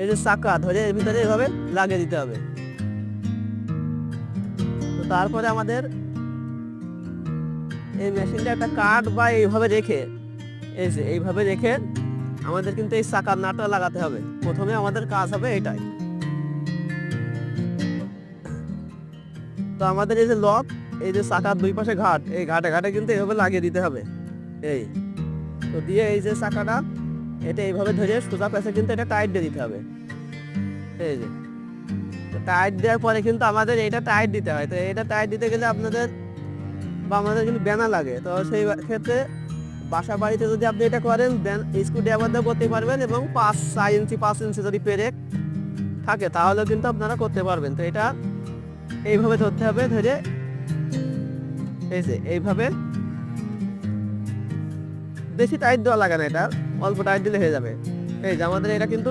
এই যে চাকা ধরে এর ভিতরে এভাবে লাগিয়ে দিতে হবে। তো তারপরে আমাদের এই মেশিনটা একটা কাঠ বা এইভাবে রেখে, এই যে এইভাবে রেখে আমাদের কিন্তু এই চাকার নাটটা লাগাতে হবে। প্রথমে আমাদের কাজ হবে এটাই। তো আমাদের এই যে লক, এই যে চাকার দুই পাশে ঘাট, এই ঘাটে ঘাটে কিন্তু এইভাবে লাগিয়ে দিতে হবে। এই, তো দিয়ে এই যে চাকাটা এটা এইভাবে ধরে সোজা পেছে কিন্তু এটা টাইট দিয়ে দিতে হবে। এই যে। টাইট দেওয়ার পরে কিন্তু আমাদের এটা টাইট দিতে হয়। তো এটা টাইট দিতে গেলে আপনাদের বা আমাদের কিন্তু ব্যানা লাগে। তো সেই ক্ষেত্রে বাসা বাড়িতে যদি আপনি এটা করেন স্ক্রু ড্রাইভার দিয়ে করতে পারবেন এবং পাঁচ চার ইঞ্চি, পাঁচ ইঞ্চি যদি পেরেক থাকে, তাহলে কিন্তু আপনারা করতে পারবেন। তো এটা এইভাবে ধরতে হবে ধরে। এই যে, এইভাবে বেশি টাইট দেওয়া লাগে না এটা, অল্প টাইট দিলে হয়ে যাবে। এই যে আমাদের এটা কিন্তু